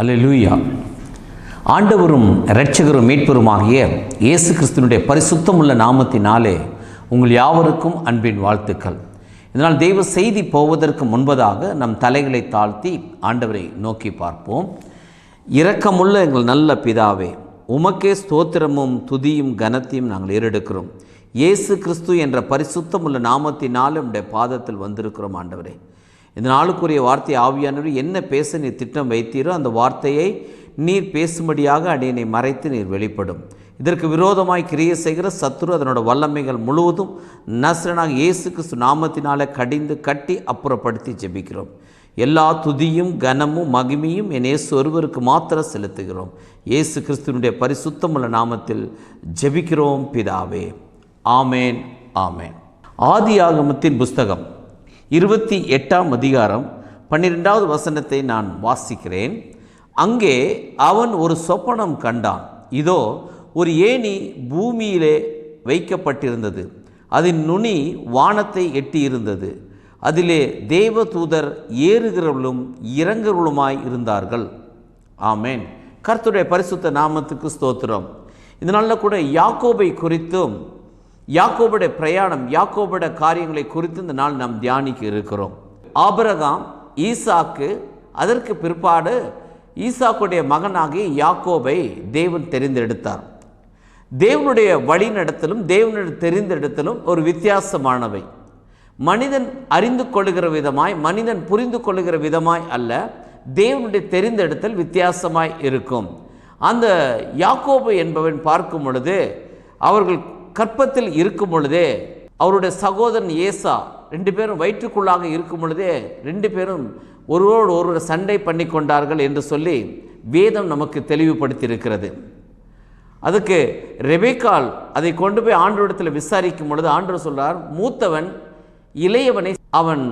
அல்லேலூயா ஆண்டவரும் இரட்சகரும் மீட்பருமாகிய இயேசு கிறிஸ்துவனுடைய பரிசுத்தமுள்ள நாமத்தினாலே உங்கள் யாவருக்கும் அன்பின் வாழ்த்துக்கள். இதனால் தெய்வ செய்தி போவதற்கு முன்பதாக நம் தலைகளை தாழ்த்தி ஆண்டவரை நோக்கி பார்ப்போம். இரக்கமுள்ள எங்கள் நல்ல பிதாவே உமக்கே ஸ்தோத்திரமும் துதியும் கனத்தையும் நாங்கள் ஏறெடுக்கிறோம். இயேசு கிறிஸ்து என்ற பரிசுத்தமுள்ள நாமத்தினாலே உடைய பாதத்தில் வந்திருக்கிறோம் ஆண்டவரே. இந்த நாளுக்குரிய வார்த்தை ஆவியானவர் என்ன பேச நீர் திட்டம் வைத்தீரோ அந்த வார்த்தையை நீர் பேசும்படியாக அடியனை மறைத்து நீர் வெளிப்படும். இதற்கு விரோதமாய் கிரியை செய்கிற சத்துரு அதனோட வல்லமைகள் முழுவதும் நசரனாக இயேசு கிறிஸ்து நாமத்தினால கடிந்து கட்டி அப்புறப்படுத்தி ஜெபிக்கிறோம். எல்லா துதியும் கனமும் மகிமையும் என் இயேசு ஒருவருக்கு மாத்திரம் செலுத்துகிறோம். இயேசு கிறிஸ்துவனுடைய பரிசுத்தமுள்ள நாமத்தில் ஜெபிக்கிறோம் பிதாவே. ஆமேன் ஆமேன். ஆதி ஆகமத்தின் புஸ்தகம். இருபத்தி எட்டாம் அதிகாரம் பன்னிரெண்டாவது வசனத்தை நான் வாசிக்கிறேன். அங்கே அவன் ஒரு சொப்பனம் கண்டான். இதோ ஒரு ஏணி பூமியிலே வைக்கப்பட்டிருந்தது. அதன் நுனி வானத்தை எட்டியிருந்தது. அதிலே தேவதூதர் ஏறுகிறவர்களும் இறங்குறவளுமாய் இருந்தார்கள். ஆமேன். கர்த்துடைய பரிசுத்த நாமத்துக்கு ஸ்தோத்திரம். இதனால கூட யாக்கோபை குறித்தும் யாக்கோபுடைய பிரயாணம் யாக்கோபுடைய காரியங்களை குறித்து இந்த நாள் நாம் தியானிக்க இருக்கிறோம். ஆபரகாம் ஈசாக்கு அதற்கு பிற்பாடு ஈசாக்குடைய மகனாகிய யாக்கோபை தேவன் தெரிந்தெடுத்தார். தேவனுடைய வழிநடத்தலும் தேவனுடைய தெரிந்தெடுத்தலும் ஒரு வித்தியாசமானவை. மனிதன் அறிந்து கொள்ளுகிற விதமாய் மனிதன் புரிந்து கொள்ளுகிற விதமாய் அல்ல தேவனுடைய தெரிந்தெடுத்தல் வித்தியாசமாய் இருக்கும். அந்த யாக்கோபு என்பவன் பார்க்கும் பொழுது அவர்கள் கற்பத்தில் இருக்கும் பொழுதே அவருடைய சகோதரன் ஏசா ரெண்டு பேரும் வயிற்றுக்குள்ளாக இருக்கும் பொழுதே ரெண்டு பேரும் ஒருவரோடு ஒருவர் சண்டை பண்ணி கொண்டார்கள் என்று சொல்லி வேதம் நமக்கு தெளிவுபடுத்தியிருக்கிறது. அதுக்கு ரெபேக்கால் அதை கொண்டு போய் ஆண்டோடத்தில் விசாரிக்கும் பொழுது ஆண்டவர் சொல்றார் மூத்தவன் இளையவனை அவன்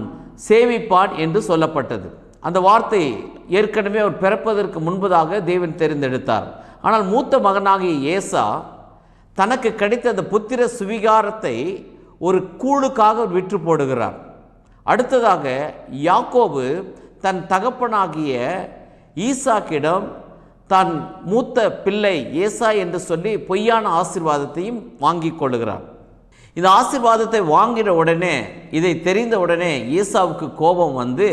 சேவிப்பான் என்று சொல்லப்பட்டது. அந்த வார்த்தை ஏற்கனவே அவர் பிறப்பதற்கு முன்பதாக தேவன் தெரிந்தெடுத்தார். ஆனால் மூத்த மகனாகிய ஏசா தனக்கு கிடைத்த அந்த புத்திர சுவிகாரத்தை ஒரு கூழுக்காக விற்று போடுகிறார். அடுத்ததாக யாக்கோபு தன் தகப்பனாகிய ஈசாக்கிடம் தான் மூத்த பிள்ளை ஏசா என்று சொல்லி பொய்யான ஆசிர்வாதத்தையும் வாங்கி கொள்ளுகிறார். இந்த ஆசிர்வாதத்தை வாங்கின உடனே இதை தெரிந்த உடனே ஈசாவுக்கு கோபம் வந்து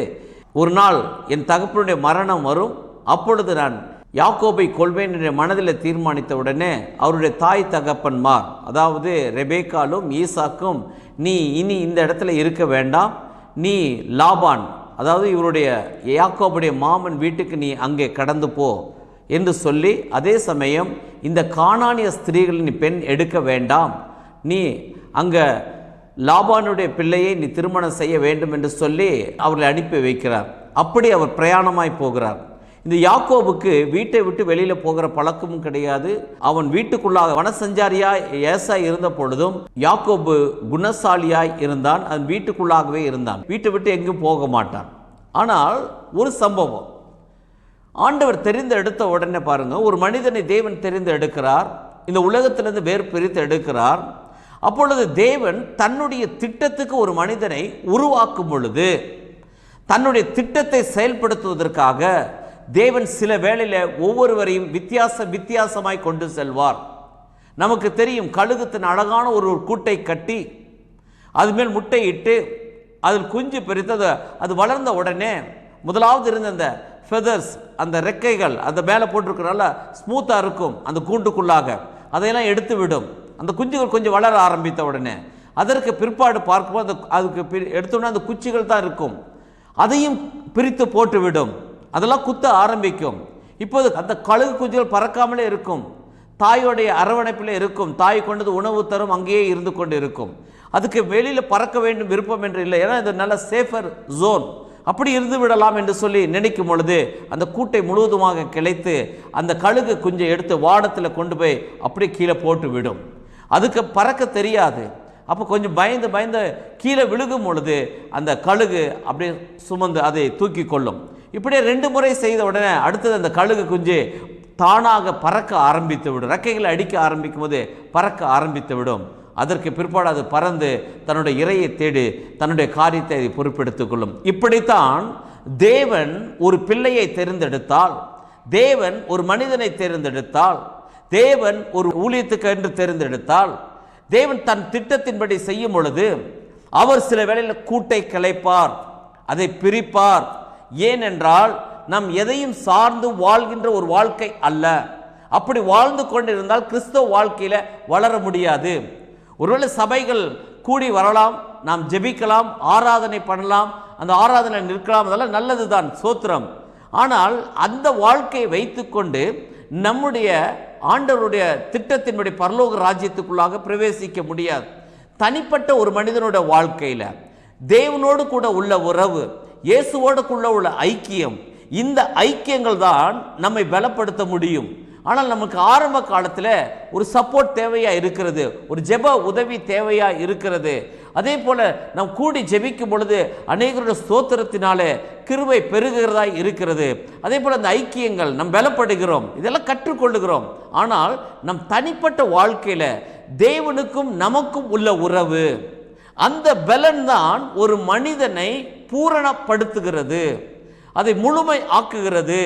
ஒரு நாள் என் தகப்பனுடைய மரணம் வரும் அப்பொழுது நான் யாக்கோபை கொள்வேன் என்ற மனதில் தீர்மானித்த உடனே அவருடைய தாய் தகப்பன்மார் அதாவது ரெபேக்காலும் ஈசாக்கும் நீ இனி இந்த இடத்துல இருக்க வேண்டாம். நீ லாபான் அதாவது இவருடைய யாக்கோபுடைய மாமன் வீட்டுக்கு நீ அங்கே கடந்து போ என்று சொல்லி அதே சமயம் இந்த காணானிய ஸ்திரீகள் நீ பெண் எடுக்க வேண்டாம். நீ அங்கே லாபானுடைய பிள்ளையை நீ திருமணம் செய்ய வேண்டும் என்று சொல்லி அவர்களை அனுப்பி வைக்கிறார். அப்படி அவர் பிரயாணமாய் போகிறார். இந்த யாக்கோபுக்கு வீட்டை விட்டு வெளியில் போகிற பழக்கமும் கிடையாது. அவன் வீட்டுக்குள்ளாக வனசஞ்சாரியாய் ஏசா இருந்த பொழுதும் யாக்கோபு குணசாலியாய் இருந்தான். அவன் வீட்டுக்குள்ளாகவே இருந்தான். வீட்டை விட்டு எங்கும் போக மாட்டான். ஆனால் ஒரு சம்பவம். ஆண்டவர் தெரிந்து எடுத்த உடனே பாருங்க. ஒரு மனிதனை தேவன் தெரிந்து எடுக்கிறார். இந்த உலகத்திலிருந்து வேறு பிரித்து எடுக்கிறார். அப்பொழுது தேவன் தன்னுடைய திட்டத்துக்கு ஒரு மனிதனை உருவாக்கும் பொழுது தன்னுடைய திட்டத்தை செயல்படுத்துவதற்காக தேவன் சில வேளையில் ஒவ்வொருவரையும் வித்தியாச வித்தியாசமாய் கொண்டு செல்வார். நமக்கு தெரியும் கழுகுத்தின் அழகான ஒரு கூட்டை கட்டி அது மேல் முட்டையிட்டு அதில் குஞ்சு பிரித்து அது அது வளர்ந்த உடனே முதலாவது இருந்த அந்த ஃபெதர்ஸ் அந்த ரெக்கைகள் அந்த மேலே போட்டிருக்கிறனால ஸ்மூத்தாக இருக்கும் அந்த கூண்டுக்குள்ளாக. அதையெல்லாம் எடுத்து விடும் அந்த குஞ்சுகள் கொஞ்சம் வளர ஆரம்பித்த உடனே. அதற்கு பிற்பாடு பார்க்கும்போது அந்த அதுக்கு பி எடுத்தோடனே அந்த குச்சிகள் தான் இருக்கும். அதையும் பிரித்து போட்டுவிடும். அதெல்லாம் குத்த ஆரம்பிக்கும். இப்போது அந்த கழுகு குஞ்சுகள் பறக்காமலே இருக்கும். தாயோடைய அரவணைப்பில் இருக்கும். தாய் கொண்டது உணவு தரும் அங்கேயே இருந்து கொண்டு இருக்கும் அதுக்கு வெளியில் பறக்க வேண்டும் விருப்பம் என்று இல்லை. ஏன்னா இது நல்ல சேஃபர் ஜோன் அப்படி இருந்து விடலாம் என்று சொல்லி நினைக்கும் பொழுது அந்த கூட்டை முழுவதுமாக கிளைத்து அந்த கழுகு குஞ்சை எடுத்து வாடத்தில் கொண்டு போய் அப்படியே கீழே போட்டு விடும். அதுக்கு பறக்க தெரியாது. அப்போ கொஞ்சம் பயந்து பயந்து கீழே விழுகும் பொழுது அந்த கழுகு அப்படியே சுமந்து அதை தூக்கி கொள்ளும். இப்படியே ரெண்டு முறை செய்த உடனே அடுத்தது அந்த கழுகு குஞ்சு தானாக பறக்க ஆரம்பித்து விடும். ரெக்கைகளை அடிக்க ஆரம்பிக்கும் போது பறக்க ஆரம்பித்து விடும். அதற்கு பிற்பாடு அது பறந்து தன்னுடைய இறையை தேடி தன்னுடைய காரியத்தை அதை பொறுப்பெடுத்துக் கொள்ளும். இப்படித்தான் தேவன் ஒரு பிள்ளையை தேர்ந்தெடுத்தால் தேவன் ஒரு மனிதனை தேர்ந்தெடுத்தால் தேவன் ஒரு ஊழியத்துக்கு என்று தேர்ந்தெடுத்தால் தேவன் தன் திட்டத்தின்படி செய்யும் பொழுது அவர் சில வேளையில் கூட்டை கலைப்பார் அதை பிரிப்பார். ஏனென்றால் நாம் எதையும் சார்ந்து வாழ்கின்ற ஒரு வாழ்க்கை அல்ல. அப்படி வாழ்ந்து கொண்டிருந்தால் கிறிஸ்தவ வாழ்க்கையில் வளர முடியாது. ஒருவேளை சபைகள் கூடி வரலாம் நாம் ஜெபிக்கலாம் ஆராதனை பண்ணலாம் அந்த ஆராதனை நிற்கலாம் அதெல்லாம் நல்லதுதான் சோத்திரம். ஆனால் அந்த வாழ்க்கையை வைத்துக்கொண்டு நம்முடைய ஆண்டவருடைய திட்டத்தின்படி பரலோக ராஜ்யத்துக்குள்ளாக பிரவேசிக்க முடியாது. தனிப்பட்ட ஒரு மனிதனோட வாழ்க்கையில் தேவனோடு கூட உள்ள உறவு இயேசுவோடுக்குள்ள உள்ள ஐக்கியம் இந்த ஐக்கியங்கள் தான் நம்மை பலப்படுத்த முடியும். ஆனால் நமக்கு ஆரம்ப காலத்தில் ஒரு சப்போர்ட் தேவையாக இருக்கிறது ஒரு ஜெப உதவி தேவையாக இருக்கிறது. அதே போல நாம் கூடி ஜெபிக்கும் பொழுது அநேகருடைய ஸ்தோத்திரத்தினாலே கிருவை பெருகிறதா இருக்கிறது. அதே போல அந்த ஐக்கியங்கள் நம் பலப்படுகிறோம். இதெல்லாம் கற்றுக்கொள்ளுகிறோம். ஆனால் நம் தனிப்பட்ட வாழ்க்கையில தேவனுக்கும் நமக்கும் உள்ள உறவு அந்த பலன் தான் ஒரு மனிதனை பூரணப்படுத்துகிறது. அதை முழுமை ஆக்குகிறது.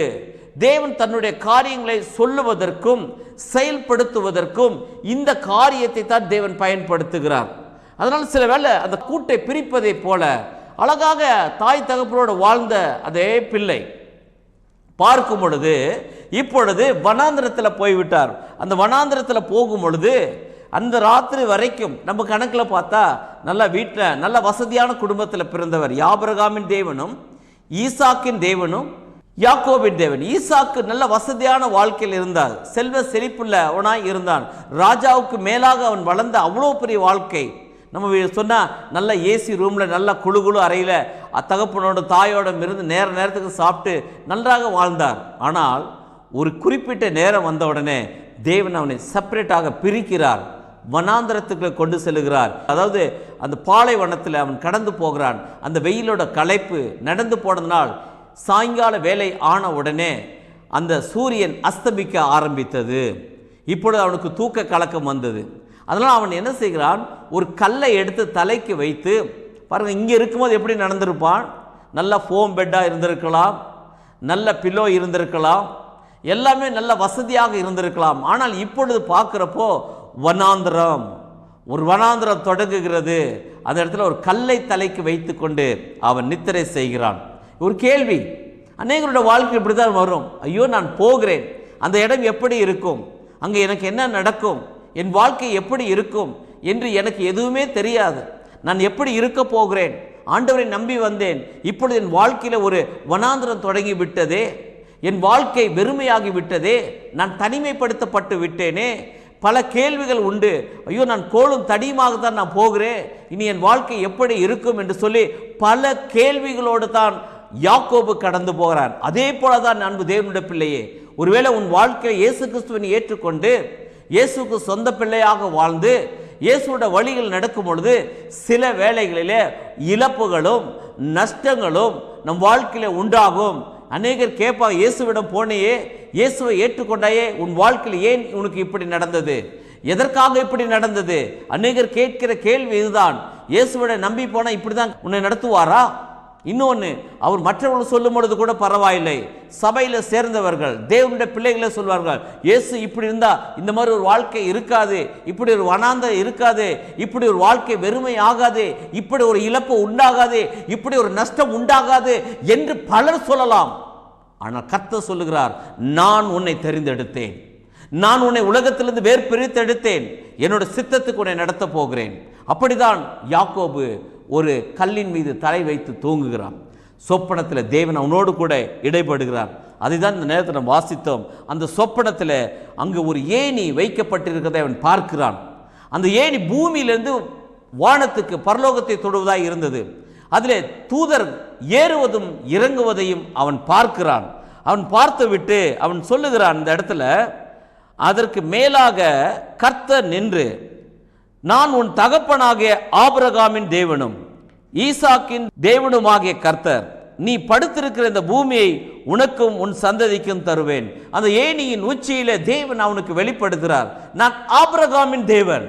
தேவன் தன்னுடைய காரியங்களை சொல்லுவதற்கும் செயல்படுத்துவதற்கும் இந்த காரியத்தை தான் தேவன் பயன்படுத்துகிறார். அதனால் சில வேளை அந்த கூட்டை பிரிப்பதை போல அழகாக தாய் தகப்பனோடு வாழ்ந்த அதே பிள்ளை பார்க்கும் பொழுது இப்பொழுது வனாந்திரத்தில் போய்விட்டார். அந்த வனாந்திரத்தில் போகும் பொழுது அந்த ராத்திரி வரைக்கும் நம்ம கணக்கில் பார்த்தா நல்ல வீட்டில் நல்ல வசதியான குடும்பத்தில் பிறந்தவர் யாபரகாமின் தேவனும் ஈசாக்கின் தேவனும் யாக்கோபின் தேவன். ஈசாக்கு நல்ல வசதியான வாழ்க்கையில் இருந்தார். செல்வ செழிப்புள்ள அவனாய் இருந்தான். ராஜாவுக்கு மேலாக அவன் வளர்ந்த அவ்வளோ பெரிய வாழ்க்கை. நம்ம சொன்னால் நல்ல ஏசி ரூமில் நல்ல குழு குழு அறையில் தகப்பனோட தாயோட இருந்து நேர நேரத்துக்கு சாப்பிட்டு நன்றாக வாழ்ந்தார். ஆனால் ஒரு குறிப்பிட்ட நேரம் வந்த உடனே தேவன் அவனை செப்பரேட்டாக பிரிக்கிறார். வனாந்திரத்துக்கு கொண்டு செல்லுகிறார் அதாவது அந்த பாலைவனத்தில் அவன் கடந்து போகிறான். அந்த வெயிலோட களைப்பு நடந்து போனதுனால் சாயங்கால வேலை ஆன உடனே அந்த சூரியன் அஸ்தமிக்க ஆரம்பித்தது. இப்பொழுது அவனுக்கு தூக்க கலக்கம் வந்தது. அதனால் அவன் என்ன செய்கிறான்? ஒரு கல்லை எடுத்து தலைக்கு வைத்து பாருங்கள் இங்கே இருக்கும்போது எப்படி நடந்திருப்பான்? நல்ல ஃபோம் பெட்டாக இருந்திருக்கலாம் நல்ல பில்லோ இருந்திருக்கலாம் எல்லாமே நல்ல வசதியாக இருந்திருக்கலாம். ஆனால் இப்பொழுது பார்க்குறப்போ வனாந்திரம். ஒரு வனாந்திரம் தொடங்குகிறது. அந்த இடத்துல ஒரு கல்லை தலைக்கு வைத்துக்கொண்டு அவன் நித்திரை செய்கிறான். ஒரு கேள்வி அநேகருடைய வாழ்க்கை இப்படி தான் வரும். ஐயோ நான் போகிறேன். அந்த இடம் எப்படி இருக்கும்? அங்கே எனக்கு என்ன நடக்கும்? என் வாழ்க்கை எப்படி இருக்கும் என்று எனக்கு எதுவுமே தெரியாது. நான் எப்படி இருக்க போகிறேன்? ஆண்டவரை நம்பி வந்தேன். இப்பொழுது என் வாழ்க்கையில் ஒரு வனாந்திரம் தொடங்கி விட்டதே. என் வாழ்க்கை வெறுமையாகி விட்டதே. நான் தனிமைப்படுத்தப்பட்டு விட்டேனே. பல கேள்விகள் உண்டு. ஐயோ நான் கோலும் தடியுமாக தான் நான் போகிறேன். இனி என் வாழ்க்கை எப்படி இருக்கும் என்று சொல்லி பல கேள்விகளோடு தான் யாக்கோபு கடந்து போகிறான் அதே போல தான் அன்பு தேவனுடைய பிள்ளையே. ஒருவேளை உன் வாழ்க்கையை இயேசு கிறிஸ்துவனை ஏற்றுக்கொண்டு இயேசுக்கு சொந்த பிள்ளையாக வாழ்ந்து இயேசுவோட வழிகள் நடக்கும் பொழுது சில வேளைகளிலே இழப்புகளும் நஷ்டங்களும் நம் வாழ்க்கையில் உண்டாகும். அநேகர் கேட்பா இயேசுவிடம் போனையே இயேசுவை ஏற்றுக்கொண்டாயே உன் வாழ்க்கையில் ஏன் உனக்கு இப்படி நடந்தது? எதற்காக இப்படி நடந்தது? அநேகர் கேட்கிற கேள்வி இதுதான். இயேசுவிட நம்பி போனா இப்படிதான் உன்னை நடத்துவாரா? இன்னொன்று அவர் மற்றவர்கள் சொல்லும் பொழுது கூட பரவாயில்லை. சபையில் சேர்ந்தவர்கள் தேவனுடைய பிள்ளைகளை சொல்வார்கள் இயேசு இப்படி இருந்தால் இந்த மாதிரி ஒரு வாழ்க்கை இருக்காது இப்படி ஒரு வனாந்த இருக்காது இப்படி ஒரு வாழ்க்கை வெறுமை ஆகாது இப்படி ஒரு இழப்பு உண்டாகாது இப்படி ஒரு நஷ்டம் உண்டாகாது என்று பலர் சொல்லலாம். ஆனால் கத்த சொல்லுகிறார் நான் உன்னை தெரிந்தெடுத்தேன். நான் உன்னை உலகத்திலிருந்து வேறு பிரித்தெடுத்தேன். என்னோட சித்தத்துக்கு உன்னை நடத்த போகிறேன். அப்படிதான் யாக்கோபு ஒரு கல்லின் மீது தலை வைத்து தூங்குகிறான். சொப்பனத்தில் தேவன் அவனோடு கூட இடைப்படுகிறார். அதுதான் இந்த நேரத்தில் நம்ம வாசித்தோம். அந்த சொப்பனத்தில் அங்கு ஒரு ஏணி வைக்கப்பட்டிருக்கிறதை அவன் பார்க்கிறான். அந்த ஏணி பூமியிலிருந்து வானத்துக்கு பரலோகத்தை தொடுவதாக இருந்தது. அதில் தூதர் ஏறுவதும் இறங்குவதையும் அவன் பார்க்கிறான். அவன் பார்த்து விட்டு அவன் சொல்லுகிறான் இந்த இடத்துல அதற்கு மேலாக கர்த்தர் நின்று நான் உன் தகப்பனாகிய ஆபிரகாமின் தேவனும் ஈசாக்கின் தேவனுமாகிய கர்த்தர் நீ படுத்திருக்கிற இந்த பூமியை உனக்கும் உன் சந்ததிக்கும் தருவேன். அந்த ஏணியின் உச்சியில தேவன் அவனுக்கு வெளிப்படுத்துகிறார் நான் ஆபிரகாமின் தேவன்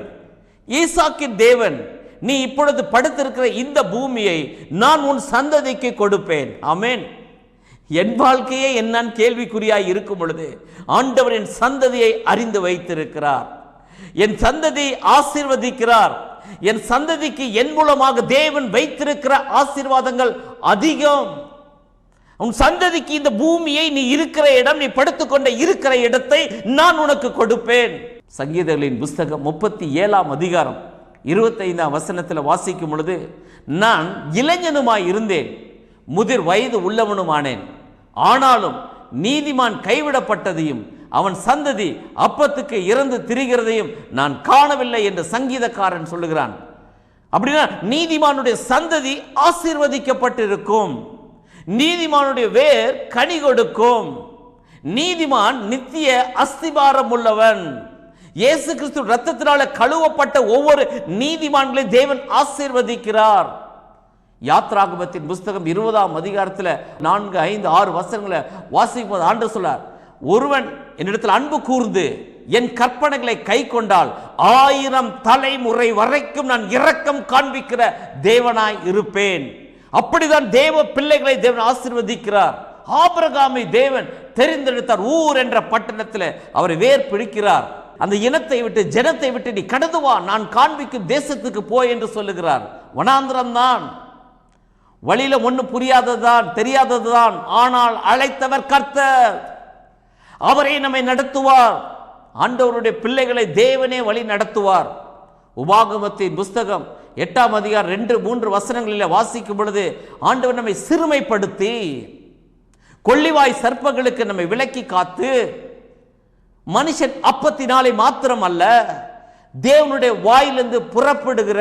ஈசாக்கின் தேவன் நீ இப்பொழுது படுத்திருக்கிற இந்த பூமியை நான் உன் சந்ததிக்கு கொடுப்பேன். அமேன் என் வாழ்க்கையே என்னான் கேள்விக்குறியாய் இருக்கும் பொழுது ஆண்டவரின் சந்ததியை அறிந்து வைத்திருக்கிறார். என் சந்ததி ஆசிர்வதிக்கிறார். என் சந்ததிக்கு என் மூலமாக தேவன் வைத்திருக்கிற ஆசீர்வாதங்கள் அதிகம். உன் சந்ததிக்கு இந்த பூமியை நீ இருக்கிற இடம் நீ படுத்துக்கொண்ட இருக்கிற இடத்தை நான் உனக்கு கொடுப்பேன். சங்கீதங்களின் புஸ்தகம் முப்பத்தி ஏழாம் அதிகாரம் இருபத்தைந்தாம் வசனத்தில் வாசிக்கும் பொழுது நான் இளைஞனுமாய் இருந்தேன் முதிர் வயது உள்ளவனுமானேன். ஆனாலும் நீதிமான் கைவிடப்பட்டதையும் அவன் சந்ததி அப்பத்துக்கு இறந்து திரிகிறதையும் நான் காணவில்லை என்று சங்கீதக்காரன் சொல்லுகிறான். அப்படின்னா நீதிமானுடைய சந்ததி ஆசீர்வதிக்கப்பட்டிருக்கும். நீதிமானுடைய வேர் கனி கொடுக்கும். நீதிமான் நித்திய அஸ்திபாரம் உள்ளவன் இயேசு கிறிஸ்து ரத்தத்தினால கழுவப்பட்ட ஒவ்வொரு நீதிமான்களையும் தேவன் ஆசீர்வதிக்கிறார். யாத்ராகுபத்தின் புஸ்தகம் இருபதாம் அதிகாரத்தில் நான்கு ஐந்து ஆறு வசனங்களை வாசிப்பது ஆண்டு சொல்லார் ஒருவன் என்னிடத்தில் அன்பு கூர்ந்து என் கற்பனைகளை கை கொண்டால் ஆயிரம் தலைமுறை வரைக்கும் நான் இரக்கம் காண்பிக்கிற தேவனாய் இருப்பேன். அப்படிதான் தேவ பிள்ளைகளை தேவன் ஆசீர்வதிக்கிறார். ஆபிரகாமை தேவன் தெரிந்தெடுத்தார். ஊர் என்ற பட்டணத்தில் அவரை வேர் பிடிக்கிறார். அந்த இனத்தை விட்டு ஜனத்தை விட்டு நீ கடந்து வா நான் காண்பிக்கும் தேசத்துக்கு போய் என்று சொல்லுகிறார். வனாந்திரம் தான். வழியில ஒண்ணு புரியாததுதான் தெரியாததுதான். ஆனால் அழைத்தவர் கர்த்தர். அவரே நம்மை நடத்துவார். ஆண்டவருடைய பிள்ளைகளை தேவனே வழி நடத்துவார். உபாகமத்தின் புஸ்தகம் எட்டாம் அதிகார் ரெண்டு மூன்று வசனங்களில் வாசிக்கும் பொழுது ஆண்டவர் நம்மை சிறுமைப்படுத்தி கொள்ளிவாய் சர்ப்பங்களுக்கு நம்மை விலக்கி காத்து மனுஷன் அப்பத்தினாலே மாத்திரம் அல்ல தேவனுடைய வாயிலிருந்து புறப்படுகிற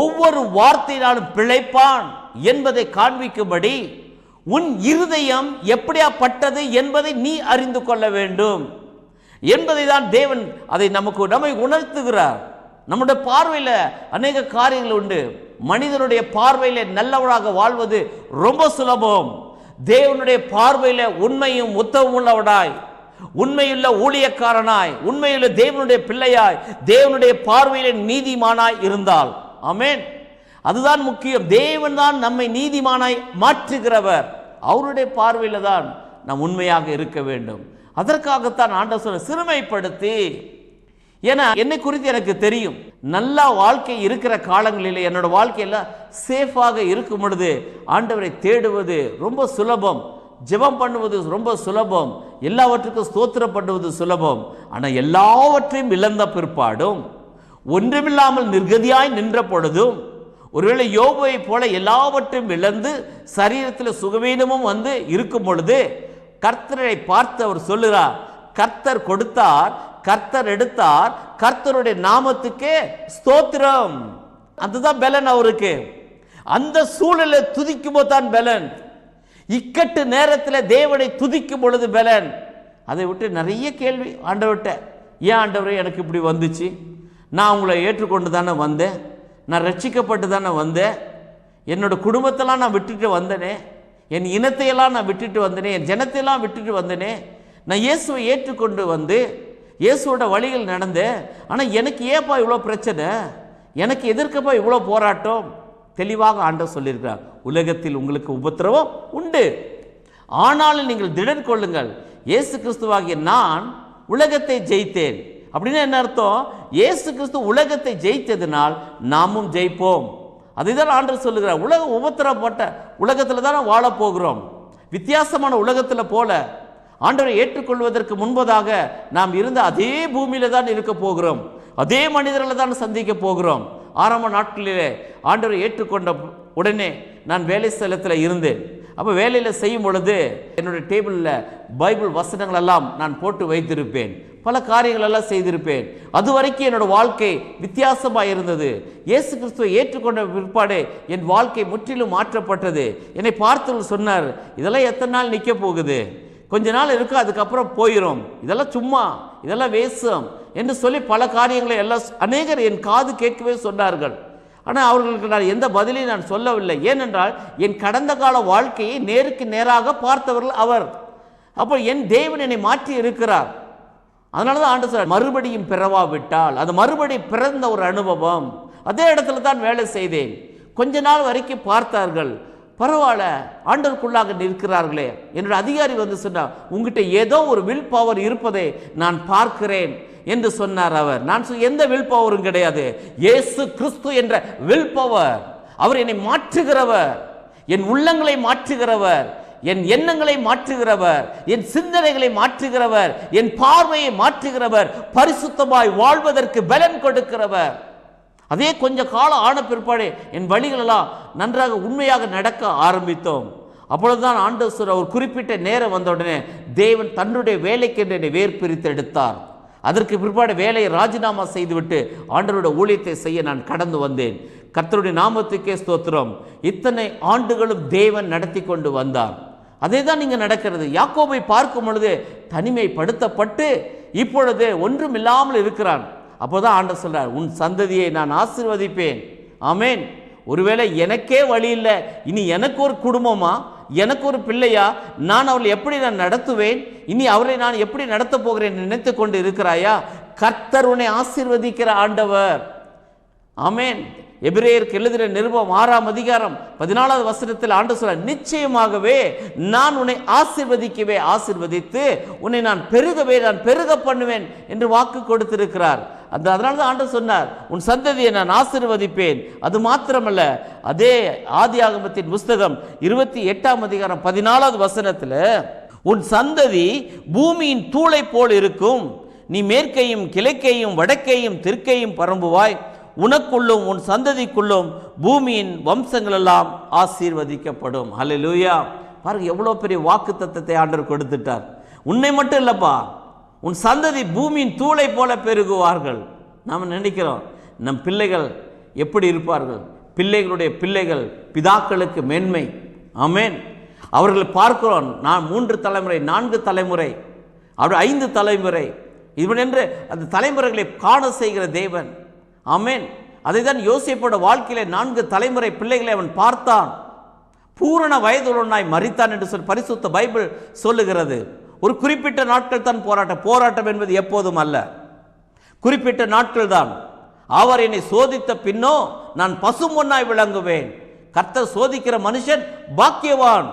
ஒவ்வொரு வார்த்தையினாலும் பிழைப்பான் என்பதை காண்பிக்கும்படி உன் இருதயம் எப்படியாப்பட்டது என்பதை நீ அறிந்து கொள்ள வேண்டும். என்பதை தான் தேவன் அதை நமக்கு நம்மை உணர்த்துகிறார். நம்முடைய பார்வையில் அநேக காரியங்கள் உண்டு. மனிதனுடைய பார்வையில் நல்லவனாக வாழ்வது ரொம்ப சுலபம். தேவனுடைய பார்வையில் உண்மையும் உத்தமம் உள்ளவனாய். உண்மையுள்ள ஊழியக்காரனாய். உண்மையுள்ள தேவனுடைய பிள்ளையாய். தேவனுடைய பார்வையில் நீதிமானாய் இருந்தால். ஆமென். அதுதான் முக்கியம். தேவன் தான் நம்மை நீதிமானாய் மாற்றுகிறவர். அவருடைய பார்வையில் தான் நாம் உண்மையாக இருக்க வேண்டும். அதற்காகத்தான் ஆண்டவர் சொல்ல சிறுமைப்படுத்தி. ஏன்னா என்னை குறித்து எனக்கு தெரியும். நல்லா வாழ்க்கை இருக்கிற காலங்களில் என்னோட வாழ்க்கையில் சேஃபாக இருக்கும் பொழுது ஆண்டவரை தேடுவது ரொம்ப சுலபம். ஜெபம் பண்ணுவது ரொம்ப சுலபம். எல்லாவற்றுக்கும் ஸ்தோத்திரம் பண்ணுவது சுலபம். ஆனால் எல்லாவற்றையும் இழந்த பிற்பாடும் ஒன்றுமில்லாமல் நிர்கதியாய் நின்ற பொழுதும் ஒருவேளை யோபுவை போல எல்லாவற்றையும் இழந்து சரீரத்தில் சுகவீனமும் வந்து இருக்கும் பொழுது கர்த்தரை பார்த்து அவர் சொல்லுகிறார் கர்த்தர் கொடுத்தார் கர்த்தர் எடுத்தார் கர்த்தருடைய நாமத்துக்கே ஸ்தோத்திரம். அதுதான் பலன் அவருக்கு. அந்த சூழலை துதிக்கும் போது தான் பலன். இக்கட்டு நேரத்தில் தேவனை துதிக்கும் பொழுது பலன். அதை விட்டு நிறைய கேள்வி ஆண்டவர்கிட்ட ஏன் ஆண்டவரே எனக்கு இப்படி வந்துச்சு? நான் உங்களை ஏற்றுக்கொண்டு தானே வந்தேன். நான் ரட்சிக்கப்பட்டு தானே வந்தேன். என்னோட குடும்பத்தெல்லாம் நான் விட்டுட்டு வந்தனே. என் இனத்தையெல்லாம் நான் விட்டுட்டு வந்தனே. என் ஜனத்தையெல்லாம் விட்டுட்டு வந்தனே. நான் இயேசுவை ஏற்றுக்கொண்டு வந்து இயேசுவோட வழிகள் நடந்தேன். ஆனால் எனக்கு ஏப்பா இவ்வளோ பிரச்சனை? எனக்கு எதிர்க்கப்பா இவ்வளோ போராட்டம்? தெளிவாக ஆண்டவர் சொல்லியிருக்கிறார். உலகத்தில் உங்களுக்கு உபத்திரவம் உண்டு. ஆனாலும் நீங்கள் திடன் கொள்ளுங்கள். இயேசு கிறிஸ்துவாகிய நான் உலகத்தை ஜெயித்தேன். அப்படின்னு என்ன அர்த்தம்? இயேசு கிறிஸ்து உலகத்தை ஜெயித்ததினால் நாமும் ஜெயிப்போம். அதுதான் ஆண்டவர் சொல்லுகிறார். உலக உபத்திரப்பட்ட உலகத்தில் தான் வாழப்போகிறோம் வித்தியாசமான உலகத்தில் போல ஆண்டவரை ஏற்றுக்கொள்வதற்கு முன்பதாக நாம் இருந்த அதே பூமியில தான் இருக்க போகிறோம். அதே மனிதர்களை தான் சந்திக்க போகிறோம். ஆரம்ப நாட்களிலே ஆண்டவரை ஏற்றுக்கொண்ட உடனே நான் வேலை ஸ்தலத்தில் இருந்தேன். அப்போ வேலையில் செய்யும் பொழுது என்னுடைய டேபிளில் பைபிள் வசனங்கள் எல்லாம் நான் போட்டு வைத்திருப்பேன். பல காரியங்கள் எல்லாம் செய்திருப்பேன். அது வரைக்கும் என்னோட வாழ்க்கை வித்தியாசமாக இருந்தது. இயேசு கிறிஸ்துவை ஏற்றுக்கொண்ட பிற்பாடு என் வாழ்க்கை முற்றிலும் மாற்றப்பட்டது. என்னை பார்த்து சொன்னார் இதெல்லாம் எத்தனை நாள் நிற்க போகுது? கொஞ்ச நாள் இருக்கும் அதுக்கப்புறம் போயிடும் இதெல்லாம் சும்மா இதெல்லாம் வேஷம் என்று சொல்லி பல காரியங்களை எல்லாம் அநேகர் என் காது கேட்கவே சொன்னார்கள். ஆனால் அவர்களுக்கு நான் எந்த பதிலையும் நான் சொல்லவில்லை. ஏனென்றால் என் கடந்த கால வாழ்க்கையை நேருக்கு நேராக பார்த்தவர்கள் அவர். அப்போ என் தேவன் என்னை மாற்றி இருக்கிறார். அதனால தான் ஆண்டு சார் மறுபடியும் பிறவாவிட்டால். அது மறுபடி பிறந்த ஒரு அனுபவம். அதே இடத்துல தான் வேலை செய்தேன். கொஞ்ச நாள் வரைக்கும் பார்த்தார்கள். பரவாயில்ல ஆண்டவருக்குள்ளாக நிற்கிறார்களே. என்னோட அதிகாரி வந்து சொன்னார் உங்ககிட்ட ஏதோ ஒரு வில் பவர் இருப்பதை நான் பார்க்கிறேன். என்று சொன்னார் அவர். நான் எந்த வில் பவரும் கிடையாது. இயேசு கிறிஸ்து என்ற வில் பவர் அவர் என்னை மாற்றுகிறவர். என் உள்ளங்களை மாற்றுகிறவர். என் எண்ணங்களை மாற்றுகிறவர். என் சிந்தனைகளை மாற்றுகிறவர். என் பார்வையை மாற்றுகிறவர். பரிசுத்தமாய் வாழ்வதற்கு பலன் கொடுக்கிறவர். அதே கொஞ்ச காலம் ஆன பிற்பாடு என் வழிகளெல்லாம் நன்றாக உண்மையாக நடக்க ஆரம்பித்தோம். அப்பொழுதுதான் ஆண்டவர் ஒரு குறிப்பிட்ட நேரம் வந்த உடனே தேவன் தன்னுடைய வேலைக்கென்று என்னை வேர் பிரித்து எடுத்தார் அதற்கு பிற்பாடு வேலையை ராஜினாமா செய்துவிட்டு ஆண்டவருடைய ஊழியத்தை செய்ய நான் கடந்து வந்தேன். கர்த்தருடைய நாமத்துக்கே ஸ்தோத்திரம். இத்தனை ஆண்டுகளும் தேவன் நடத்தி கொண்டு வந்தார். அதே தான் நீங்கள் நடக்கிறது. யாக்கோபை பார்க்கும் பொழுது தனிமைப்படுத்தப்பட்டு இப்பொழுது ஒன்றும் இல்லாமல் இருக்கிறான். அப்போதான் ஆண்டர் சொல்கிறார் உன் சந்ததியை நான் ஆசீர்வதிப்பேன். ஆமேன். ஒருவேளை எனக்கே வழி இல்லை. இனி எனக்கு ஒரு குடும்பமா? எனக்கு ஒரு பிள்ளையா? நான் அவளை எப்படி நான் நடத்துவேன்? இனி அவளை நான் எப்படி நடத்தப் போகிறேன் நினைத்து கொண்டு இருக்கிறாயா கர்த்தர் உன்னை ஆசிர்வதிக்கிற ஆண்டவர். ஆமேன். எபிரேயருக்கு எழுதுகிற நிருபம் ஆறாம் அதிகாரம் பதினாலாவது வசனத்தில் ஆண்டு சொல்ல நிச்சயமாகவே நான் உன்னை ஆசிர்வதிக்கவே ஆசிர்வதித்து உன்னை நான் பெருகவே நான் பெருக பண்ணுவேன் என்று வாக்கு கொடுத்திருக்கிறார். அந்த அதனால தான் ஆண்டு சொன்னார் உன் சந்ததியை நான் ஆசீர்வதிப்பேன். அது மாத்திரமல்ல அதே ஆதி ஆகமத்தின் புஸ்தகம் இருபத்தி எட்டாம் அதிகாரம் பதினாலாவது வசனத்தில் உன் சந்ததி பூமியின் தூளை போல் இருக்கும். நீ மேற்கையும் கிழக்கையும் வடக்கையும் தெற்கையும் பரம்புவாய். உனக்குள்ளும் உன் சந்ததிக்குள்ளும் பூமியின் வம்சங்கள் எல்லாம் ஆசீர்வதிக்கப்படும். லூயா பாருங்க எவ்வளோ பெரிய வாக்கு தத்தத்தை ஆண்டவர் கொடுத்துட்டார். உன்னை மட்டும் இல்லைப்பா. உன் சந்ததி பூமியின் தூளை போல பெருகுவார்கள். நாம் நினைக்கிறோம் நம் பிள்ளைகள் எப்படி இருப்பார்கள்? பிள்ளைகளுடைய பிள்ளைகள் பிதாக்களுக்கு மேன்மை. ஆமென். அவர்கள் பார்க்கிறோம் நான் மூன்று தலைமுறை நான்கு தலைமுறை அவர் ஐந்து தலைமுறை. இவன் என்று அந்த தலைமுறைகளை காண செய்கிற தேவன். ஆமென். அதை தான் யோசிப்போட வாழ்க்கையில நான்கு தலைமுறை பிள்ளைகளை அவன் பார்த்தான். பூரண வயதுள்ளனாய் மறித்தான் என்று சொல்லி பரிசுத்த பைபிள் சொல்லுகிறது. ஒரு குறிப்பிட்ட நாட்கள் தான் போராட்டம். போராட்டம் என்பது எப்போதும் அல்ல. குறிப்பிட்ட நாட்கள் தான். அவர் என்னை சோதித்த பின்னோ நான் பசுமொன்னாய் விளங்குவேன். கர்த்தர் சோதிக்கிற மனுஷன் பாக்கியவான்.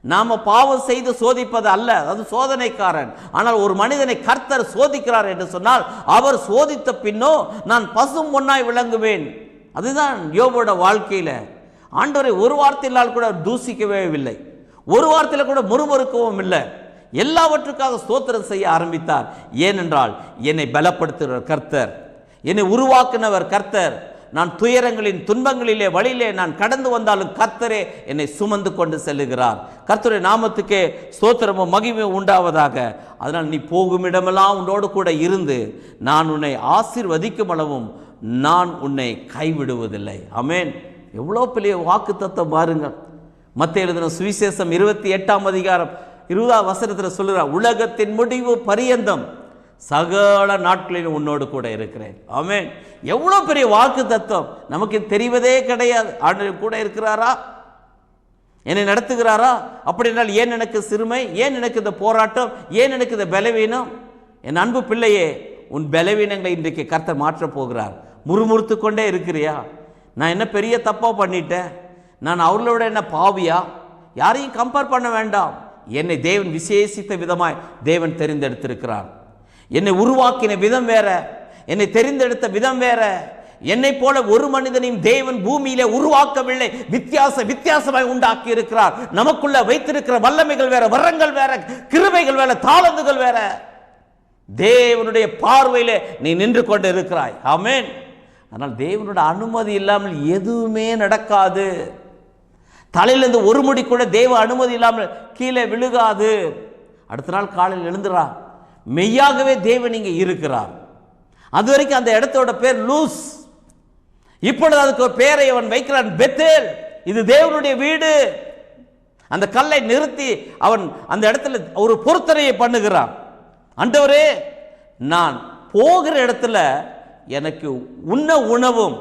நாம பாவம் செய்து சோதிப்பது அல்ல. அது சோதனைக்காரன். ஆனால் ஒரு மனிதனை கர்த்தர் சோதிக்கிறார் என்று சொன்னால் அவர் சோதித்த பின்னோ நான் பசும் பொன்னாய் விளங்குவேன். அதுதான் யோபோட வாழ்க்கையில். ஆண்டவரை ஒரு வார்த்தையினால் கூட தூசிக்கவே இல்லை. ஒரு வார்த்தையில் கூட முறுமுறுக்கவும் இல்லை. எல்லாவற்றுக்காக ஸ்தோத்திரம் செய்ய ஆரம்பித்தார். ஏனென்றால் என்னை பலப்படுத்துகிற கர்த்தர் என்னை உருவாக்குனவர் கர்த்தர். நான் துயரங்களின் துன்பங்களிலே வழியிலே நான் கடந்து வந்தாலும் கர்த்தரே என்னை சுமந்து கொண்டு செல்லுகிறார். கர்த்தருடைய நாமத்துக்கே ஸ்தோத்திரமும் மகிமையும் உண்டாவதாக. அதனால் நீ போகும் இடமெல்லாம் உன்னோடு கூட இருந்து நான் உன்னை ஆசிர்வதிக்கும் அளவும் நான் உன்னை கைவிடுவதில்லை. அமேன் எவ்வளோ பெரிய வாக்கு தத்துவம் பாருங்கள். மத்த எழுதின சுவிசேஷம் இருபத்தி எட்டாம் அதிகாரம் இருபதாம் வசனத்தில் சொல்லுகிறார் உலகத்தின் முடிவு பரியந்தம். சகல நாட்களில் உன்னோடு கூட இருக்கிறேன். ஆமேன். எவ்வளோ பெரிய வாக்கு தத்துவம். நமக்கு தெரிவதே கிடையாது. ஆண்டவர் கூட இருக்கிறாரா? என்னை நடத்துகிறாரா? அப்படினால் ஏன் எனக்கு சிறுமை? ஏன் எனக்கு இந்த போராட்டம்? ஏன் எனக்கு இந்த பலவீனம்? என் அன்பு பிள்ளையே உன் பலவீனங்களை இன்றைக்கு கர்த்தர் மாற்றப் போகிறார். முறுமுறுத்து கொண்டே இருக்கிறியா? நான் என்ன பெரிய தப்பாக பண்ணிட்டேன்? நான் அவர்களோட என்ன பாவியா? யாரையும் கம்பேர் பண்ண வேண்டாம். என்னை தேவன் விசேஷித்த விதமாய் தேவன் தெரிந்தெடுத்திருக்கிறார். என்னை உருவாக்கின விதம் வேற என்னை தெரிந்தெடுத்த விதம் வேற. என்னை போல ஒரு மனிதனையும் தேவன் பூமியிலே உருவாக்கவில்லை வித்தியாச வித்தியாசமாய் உண்டாக்கி இருக்கிறார் நமக்குள்ள வைத்திருக்கிற வல்லமைகள் வேற வரங்கள் வேற கிருபைகள் வேற தாளந்துகள் வேற. தேவனுடைய பார்வையிலே நீ நின்று கொண்டு இருக்கிறாய். ஆமேன். ஆனால் தேவனுடைய அனுமதி இல்லாமல் எதுவுமே நடக்காது. தலையிலேருந்து ஒரு முடி கூட தேவ அனுமதி இல்லாமல் கீழே விழுகாது. அடுத்த நாள் காலையில் எழுந்துறா. மெய்யாகவே தேவன் இங்கே இருக்கிறார். அது வரைக்கும் அந்த இடத்தோட பேர் லூஸ். இப்பொழுது அதுக்கு ஒரு பேரை அவன் வைக்கிறான் பெத்தேல். இது தேவனுடைய வீடு. அந்த கல்லை நிறுத்தி அவன் அந்த இடத்துல ஒரு பொருத்தனையை பண்ணுகிறான். அண்டவரே நான் போகிற இடத்துல எனக்கு உண்ண உணவும்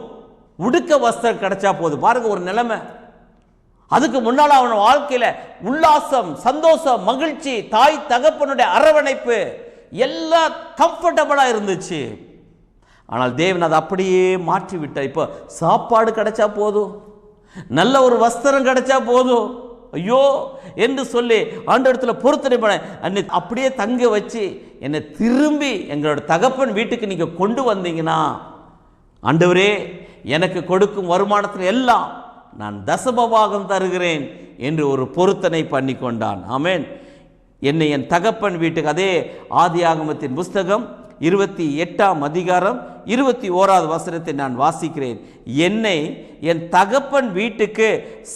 உடுக்க வஸ்திரம் கிடைச்சா போதும். பாருங்க ஒரு நிலைமை. அதுக்கு முன்னால் அவன் வாழ்க்கையில் உல்லாசம் சந்தோஷம் மகிழ்ச்சி தாய் தகப்பனுடைய அரவணைப்பு எல்லாம் கம்ஃபர்டபுளாக இருந்துச்சு. ஆனால் தேவன் அதை அப்படியே மாற்றி விட்டார் இப்போ சாப்பாடு கிடைச்சா போதும். நல்ல ஒரு வஸ்திரம் கிடைச்சா போதும். ஐயோ என்று சொல்லி ஆண்டு இடத்துல பண்ண அன்னை அப்படியே தங்க வச்சு என்னை திரும்பி எங்களோட தகப்பன் வீட்டுக்கு நீங்கள் கொண்டு வந்தீங்கன்னா ஆண்டவரே எனக்கு கொடுக்கும் வருமானத்தில் எல்லாம் நான் தசபவாகம் தருகிறேன் என்று ஒரு பொருத்தனை பண்ணி கொண்டான் ஆமேன். என்னை என் தகப்பன் வீட்டுக்கு அதே ஆதி ஆகமத்தின் புஸ்தகம் இருபத்தி எட்டாம் அதிகாரம் இருபத்தி ஓராவது வசனத்தை நான் வாசிக்கிறேன். என்னை என் தகப்பன் வீட்டுக்கு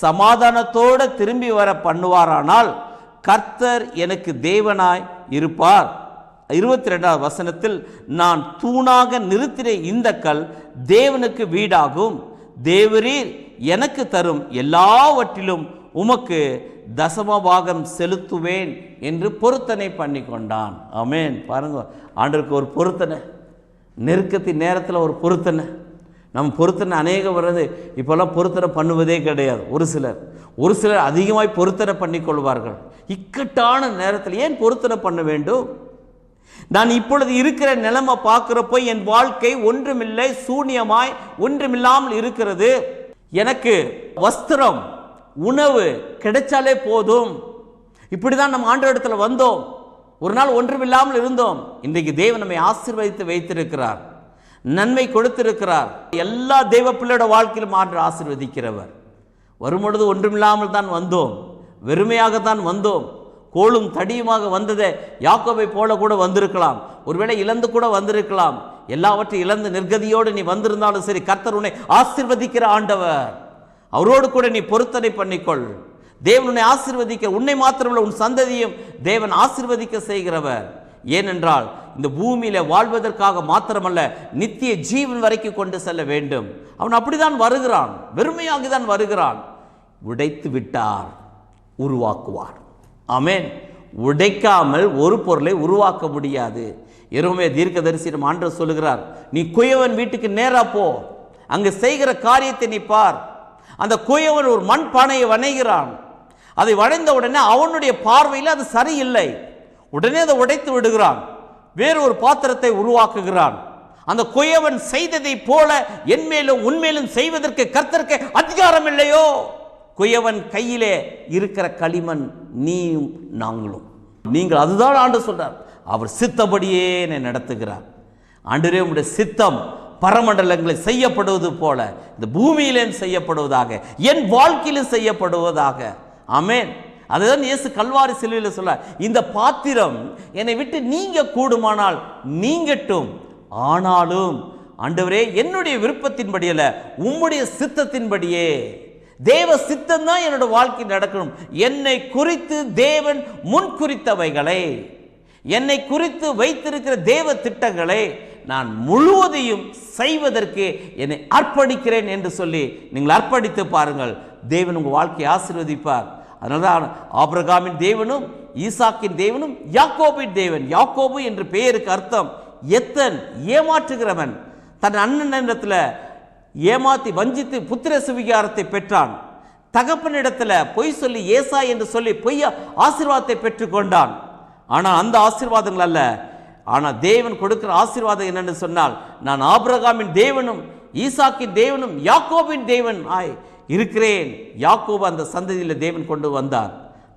சமாதானத்தோடு திரும்பி வர பண்ணுவாரானால் கர்த்தர் எனக்கு தேவனாய் இருப்பார். இருபத்தி ரெண்டாவது வசனத்தில் நான் தூணாக நிறுத்தின இந்த கல் தேவனுக்கு வீடாகும். தேவரீர் எனக்கு தரும் எல்லாவற்றிலும் உமக்கு தசமபாகம் செலுத்துவேன் என்று பொருத்தனை பண்ணி கொண்டான் அமேன் பாருங்க ஆண்டருக்கு ஒரு பொருத்தனை நெருக்கத்தின் நேரத்தில் ஒரு பொருத்தனை. நம்ம பொருத்தனை அநேகம் வர்றது இப்போல்லாம் பொருத்தனை பண்ணுவதே கிடையாது. ஒரு சிலர் ஒரு சிலர் அதிகமாய் பொருத்தனை பண்ணி கொள்வார்கள் இக்கட்டான நேரத்தில் ஏன் பொருத்தனை பண்ண வேண்டும்? நான் இப்பொழுது இருக்கிற நிலைமை பார்க்குறப்போ என் வாழ்க்கை ஒன்றுமில்லை சூன்யமாய் ஒன்றுமில்லாமல் இருக்கிறது. எனக்கு வஸ்திரம் உணவு கிடைச்சாலே போதும். இப்படி தான் நம்ம ஆண்டவரிடத்துல வந்தோம். ஒரு நாள் ஒன்றுமில்லாமல் இருந்தோம். இன்றைக்கு தேவன் நம்மை ஆசிர்வதித்து வைத்திருக்கிறார். நன்மை கொடுத்திருக்கிறார். எல்லா தெய்வ பிள்ளையோட வாழ்க்கையிலும் ஆண்டு ஆசிர்வதிக்கிறவர். வரும்பொழுது ஒன்றுமில்லாமல் தான் வந்தோம். வெறுமையாகத்தான் வந்தோம். கோலும் தடியுமாக வந்ததே யாக்கோவை போல கூட வந்திருக்கலாம். ஒருவேளை இழந்து கூட வந்திருக்கலாம். எல்லாவற்றையும் இழந்து நிர்கதியோடு நீ வந்திருந்தாலும் சரி கர்த்தர் உன்னை ஆண்டவர். அவரோடு கூட நீ பொருத்தனை பண்ணிக்கொள். தேவன் உன்னை உன்னை மாத்திரமல்ல உன் சந்ததியும் தேவன் ஆசிர்வதிக்க செய்கிறவர். ஏனென்றால் இந்த பூமியில் வாழ்வதற்காக மாத்திரமல்ல நித்திய ஜீவன் வரைக்கும் கொண்டு செல்ல வேண்டும். அவன் அப்படிதான் வருகிறான் வெறுமையாக தான் வருகிறான். உடைத்து விட்டார் உருவாக்குவார். ஆமேன். உடைக்காமல் ஒரு பொருளை உருவாக்க முடியாது. எருமே தீர்க்கதரிசியிடம் ஆண்டு சொல்லுகிறார் நீ குயவன் வீட்டுக்கு நேரா போ. அங்கு செய்கிற காரியத்தை நீ பார். அந்த குயவன் ஒரு மண் பானையை வணைகிறான் அதை வளைந்த உடனே அவனுடைய பார்வையில் அது சரியில்லை. உடனே அதை உடைத்து விடுகிறான். வேறு ஒரு பாத்திரத்தை உருவாக்குகிறான். அந்த குயவன் செய்ததை போல என் மேலும் உன்மேலும் செய்வதற்கு கர்த்தருக்கு அதிகாரம் இல்லையோ? குயவன் கையிலே இருக்கிற களிமண் நீயும் நாங்களும். நீங்கள் அதுதான் ஆண்டு சொல்றார். அவர் சித்தப்படியே என்னை நடத்துகிறார். ஆண்டரே உடைய சித்தம் பரமண்டலங்களில் செய்யப்படுவது போல இந்த பூமியிலேயும் செய்யப்படுவதாக என் வாழ்க்கையிலும் செய்யப்படுவதாக. அமேன் அதுதான் இயேசு கல்வாரி சிலுவையில் சொல்ல இந்த பாத்திரம் என்னை விட்டு நீங்க கூடுமானால் நீங்கட்டும் ஆனாலும் ஆண்டவரே என்னுடைய விருப்பத்தின்படி அல்ல உம்முடைய சித்தத்தின்படியே. தேவ சித்தம் தான் என்னோட வாழ்க்கை நடக்கணும். என்னை குறித்து தேவன் முன் குறித்தவைகளை. என்னை குறித்து வைத்திருக்கிற தேவ திட்டங்களை நான் முழுவதையும் செய்வதற்கு என்னை அர்ப்பணிக்கிறேன் என்று சொல்லி நீங்கள் அர்ப்பணித்து பாருங்கள். தேவன் உங்கள் வாழ்க்கையை ஆசீர்வதிப்பார். அதனால்தான் ஆபிரகாமின் தேவனும் ஈசாக்கின் தேவனும் யாக்கோபின் தேவன் யாக்கோபு என்று பெயருக்கு அர்த்தம் எத்தன் ஏமாற்றுகிறவன். தன் அண்ணனிடத்தில் ஏமாத்தி வஞ்சித்து புத்திர சுவிகாரத்தை பெற்றான். தகப்பனிடத்தில் பொய் சொல்லி ஏசா என்று சொல்லி பொய்ய ஆசீர்வாதத்தை பெற்றுக்கொண்டான். ஆனால் அந்த ஆசீர்வாதங்கள் அல்ல. ஆனால் தேவன் கொடுக்கிற ஆசீர்வாதம் என்னென்னு சொன்னால் நான் ஆபிரகாமின் தேவனும் ஈசாக்கின் தேவனும் யாக்கோபின் தேவன் ஆய் இருக்கிறேன். யாக்கோபு அந்த சந்ததியில் தேவன் கொண்டு வந்தார்.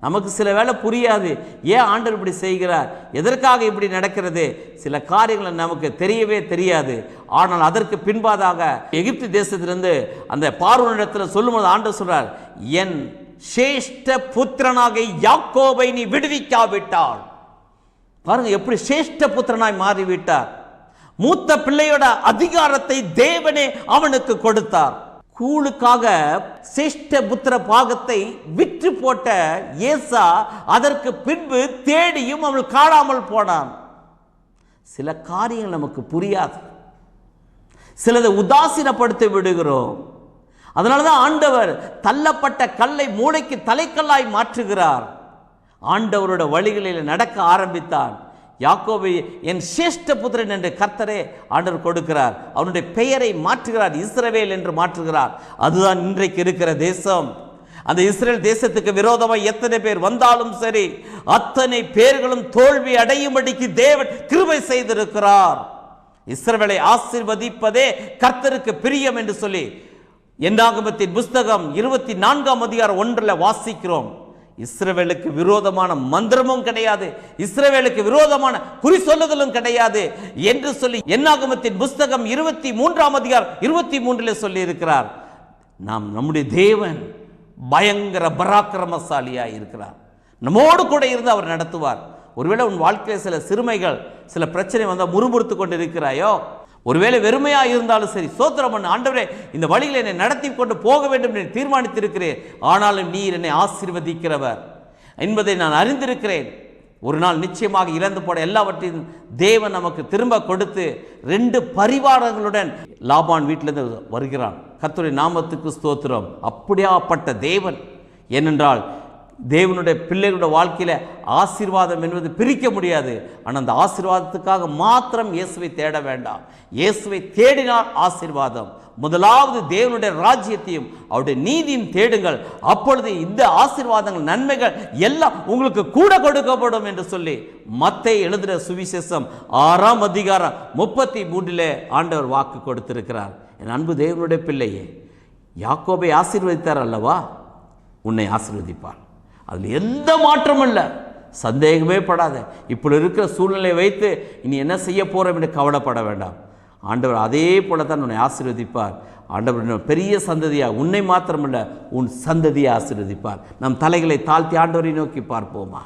நமக்கு சில வேளை புரியாது. ஏன் ஆண்டர் இப்படி செய்கிறார்? எதற்காக இப்படி நடக்கிறது? சில காரியங்கள் நமக்கு தெரியவே தெரியாது. ஆனால் அதற்கு பின்பாதாக எகிப்து தேசத்திலிருந்து அந்த பார்வனிடத்தில் சொல்லும்போது ஆண்டர் சொல்றார் என் சேஷ்ட புத்திரனாக யாக்கோபை நீ விடுவிக்காவிட்டாள் பாருங்க எப்படி சிரேஷ்ட புத்திரனாய் மாறிவிட்டார். மூத்த பிள்ளையோட அதிகாரத்தை தேவனே அவனுக்கு கொடுத்தார். கூழுக்காக சேஷ்ட புத்திர பாகத்தை விற்று போட்ட ஏசா அதற்கு பின்பு தேடியும் அவள் காணாமல் போனான். சில காரியங்கள் நமக்கு புரியாது. சிலதை உதாசீனப்படுத்தி விடுகிறோம். அதனால தான் ஆண்டவர் தள்ளப்பட்ட கல்லை மூளைக்கு தலைக்கல்லாய் மாற்றுகிறார். ஆண்டவரோட வழிகளில் நடக்க ஆரம்பித்தான். யாக்கோபை என் சிரேஷ்ட புத்திரன் என்று கர்த்தரே ஆண்டவர் கொடுக்கிறார். அவனுடைய பெயரை மாற்றுகிறார். இஸ்ரவேல் என்று மாற்றுகிறார். அதுதான் இன்றைக்கு இருக்கிற தேசம். அந்த இஸ்ரேல் தேசத்துக்கு விரோதமாக எத்தனை பேர் வந்தாலும் சரி அத்தனை பேர்களும் தோல்வி அடையும்படிக்கு தேவன் கிருபை செய்திருக்கிறார். இஸ்ரவேலை ஆசீர்வதிப்பதே கர்த்தருக்கு பிரியம் என்று சொல்லி என்னாகமத்தின் புஸ்தகம் இருபத்தி நான்காம் அதிகாரம் ஒன்றில் வாசிக்கிறோம். இஸ்ரவேலுக்கு விரோதமான மந்திரமும் கிடையாது. இஸ்ரவேலுக்கு விரோதமான குறி சொல்லுதலும் கிடையாது. என்று சொல்லி என்னாகமத்தின் புஸ்தகம் இருபத்தி மூன்றாம் அதிகார் இருபத்தி மூன்றில் சொல்லி இருக்கிறார் நாம் நம்முடைய தேவன் பயங்கர பராக்கிரமசாலியாக இருக்கிறார். நம்மோடு கூட இருந்து அவர் நடத்துவார். ஒருவேளை உன் வாழ்க்கையில் சில சிறுமைகள் சில பிரச்சனை வந்தால் முறுமுறுத்து கொண்டு இருக்கிறாயோ ஒருவேளை வெறுமையாக இருந்தாலும் சரி சோத்திரம் பண்ண. ஆண்டவரே இந்த வழியில் என்னை நடத்தி கொண்டு போக வேண்டும் என்று தீர்மானித்திருக்கிறேன். ஆனாலும் நீர் என்னை ஆசீர்வதிக்கிறவர் என்பதை நான் அறிந்திருக்கிறேன். ஒரு நாள் நிச்சயமாக இழந்து போட எல்லாவற்றையும் தேவன் நமக்கு திரும்ப கொடுத்து ரெண்டு பரிவாரங்களுடன் லாபான் வீட்டிலிருந்து வருகிறான். கத்துரை நாமத்துக்கு ஸ்தோத்திரம். அப்படியாப்பட்ட தேவன். ஏனென்றால் தேவனுடைய பிள்ளைகளுடைய வாழ்க்கையில் ஆசீர்வாதம் என்பது பிரிக்க முடியாது. ஆனால் அந்த ஆசீர்வாதத்துக்காக மாத்திரம் இயேசுவை தேட வேண்டாம். இயேசுவை தேடினால் ஆசீர்வாதம். முதலாவது தேவனுடைய ராஜ்யத்தையும் அவருடைய நீதியும் தேடுங்கள். அப்பொழுது இந்த ஆசீர்வாதங்கள் நன்மைகள் எல்லாம் உங்களுக்கு கூட கொடுக்கப்படும் என்று சொல்லி மத்தை எழுதுகிற சுவிசேஷம் ஆறாம் அதிகாரம் முப்பத்தி மூன்றிலே ஆண்டவர் வாக்கு கொடுத்திருக்கிறார். என் அன்பு தேவனுடைய பிள்ளையே யாக்கோபை ஆசீர்வதித்தார் அல்லவா? உன்னை ஆசீர்வதிப்பார். அதில் எந்த மாற்றமும் இல்லை. சந்தேகமே படாத. இப்படி இருக்கிற சூழ்நிலையை வைத்து இனி என்ன செய்ய போகிறோம் என்று கவலைப்பட வேண்டாம். ஆண்டவர் அதே போல தான் உன்னை ஆசீர்வதிப்பார். ஆண்டவர் பெரிய சந்ததியாக உன்னை மாத்திரமல்ல உன் சந்ததியை ஆசீர்வதிப்பார். நம் தலைகளை தாழ்த்தி ஆண்டவரை நோக்கி பார்ப்போமா?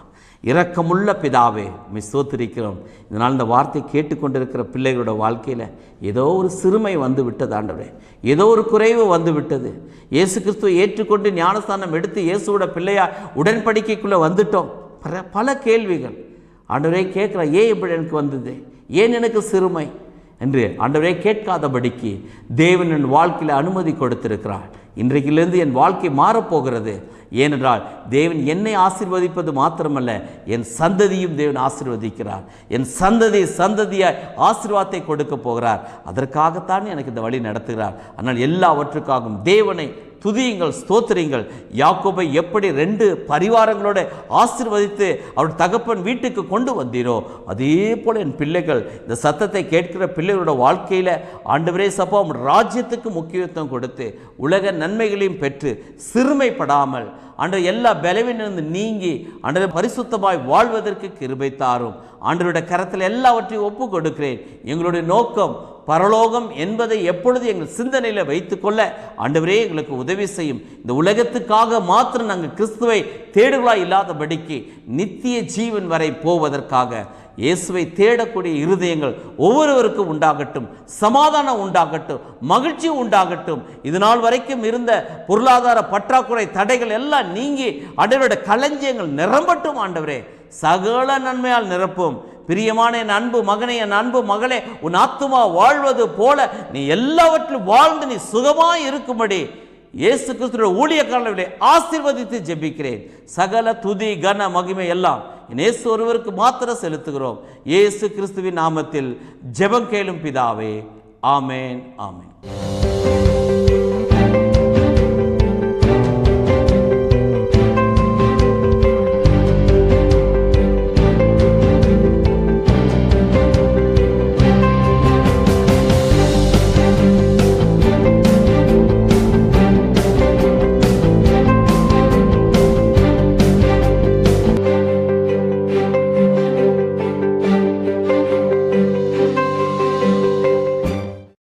இரக்கமுள்ள பிதாவே உம்மை சோத்திருக்கிறோம் இதனால் இந்த வார்த்தை கேட்டுக்கொண்டிருக்கிற பிள்ளைகளோட வாழ்க்கையில் ஏதோ ஒரு சிறுமை வந்து விட்டது ஆண்டவரே. ஏதோ ஒரு குறைவு வந்து விட்டது இயேசு கிறிஸ்துவை ஏற்றுக்கொண்டு ஞானஸ்தானம் எடுத்து இயேசுவோட பிள்ளையா உடன்படிக்கைக்குள்ளே வந்துட்டோம். பல பல கேள்விகள். ஆண்டவரே கேட்குற ஏன் இப்படி எனக்கு வந்தது? ஏன் எனக்கு சிறுமை? என்று ஆண்டவரே கேட்காதபடிக்கு தேவன் என் வாழ்க்கையில் அனுமதி கொடுத்திருக்கிறார். இன்றைக்கிலிருந்து என் வாழ்க்கை மாறப்போகிறது. ஏனென்றால் தேவன் என்னை ஆசிர்வதிப்பது மாத்திரமல்ல என் சந்ததியும் தேவன் ஆசிர்வதிக்கிறார். என் சந்ததி சந்ததியாய் ஆசிர்வாதத்தை கொடுக்க போகிறார். அதற்காகத்தான் எனக்கு இந்த வழி நடத்துகிறார். ஆனால் எல்லாவற்றுக்காகவும் தேவனை துதியுங்கள் ஸ்தோத்திரிங்கள் யாக்கோபை எப்படி ரெண்டு பரிவாரங்களோட ஆசீர்வதித்து அவர் தகப்பன் வீட்டுக்கு கொண்டு வந்தீரோ அதே போல் என் பிள்ளைகள் இந்த சத்தத்தை கேட்கிற பிள்ளைகளோட வாழ்க்கையில் ஆண்டவரே சப்பா ராஜ்யத்துக்கு முக்கியத்துவம் கொடுத்து உலக நன்மைகளையும் பெற்று சிறுமைப்படாமல் அன்றைய எல்லா பலவீனிலிருந்து நீங்கி அன்றைய பரிசுத்தமாய் வாழ்வதற்கு கிருபை தாரும். ஆண்டவருடைய கரத்தில் எல்லாவற்றையும் ஒப்பு கொடுக்கிறேன் எங்களுடைய நோக்கம் பரலோகம் என்பதை எப்பொழுது எங்கள் சிந்தனையில் வைத்துக்கொள்ள ஆண்டவரே எங்களுக்கு உதவி செய்யும். இந்த உலகத்துக்காக மாத்திரம் நாங்கள் கிறிஸ்துவை தேடுகளாய் இல்லாதபடிக்கு நித்திய ஜீவன் வரை போவதற்காக இயேசுவை தேடக்கூடிய இருதயங்கள் ஒவ்வொருவருக்கும் உண்டாகட்டும் சமாதானம் உண்டாகட்டும் மகிழ்ச்சி உண்டாகட்டும். இது நாள் வரைக்கும் இருந்த பொருளாதார பற்றாக்குறை தடைகள் எல்லாம் நீங்கி ஆண்டவருடைய களஞ்சியங்கள் நிரம்பட்டும் ஆண்டவரே. சகல நன்மையால் நிரப்பும். பிரியமான என் அன்பு மகனே என் அன்பு மகளே உன் ஆத்துமா வாழ்வது போல நீ எல்லாவற்றிலும் வாழ்ந்து நீ சுகமாய் இருக்கும்படி இயேசு கிறிஸ்துவோட ஊழியக்காரர்களை ஆசிர்வதித்து ஜெபிக்கிறேன். சகல துதி கன மகிமை எல்லாம் இயேசு ஒருவருக்கு மாத்திரம் செலுத்துகிறோம். இயேசு கிறிஸ்துவின் நாமத்தில் ஜெபம் கேளும் பிதாவே. ஆமேன் ஆமேன்.